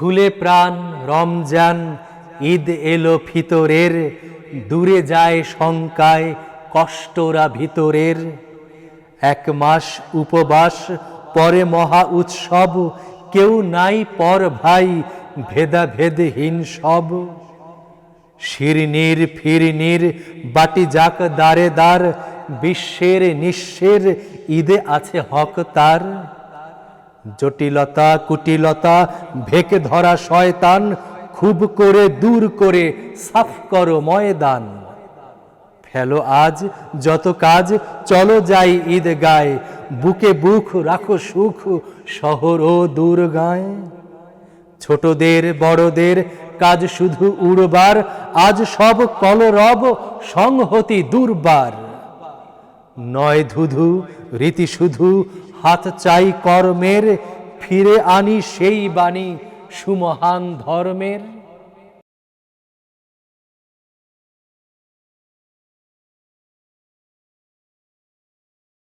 খুলে প্রাণ, রমজান, ঈদ এলো ফিতরের দূরে যায় শঙ্কায়, কষ্টরা ভিতরের। এক মাস উপবাস, পরে মহা উৎসব, কেউ নাই পর ভাই, ভেদাভেদহীন সব। শিরনির ফিরনির, বাটি যাক দারে দার বিশ্বের নিঃস্বের ঈদে আছে হক তার। জটিলতা, কুটিলতা, ভেকে ধরা শয়তান, খুব করে, দূর করে, সাফ করো ময়দান। ফেলো আজ যত কাজ, চলো যাই ঈদ গায় বুকে বুক রাখো সুখ, শহর ও দূর গায় ছোটদের, বড়দের কাজ শুধু উড়বার, আজ সব কলরব সংহতি দুর্বার। নয় ধুধু, রীতি শুধু হাত চাই কর্মের ফিরে আনি সেই বাণী সুমহান ধর্মের।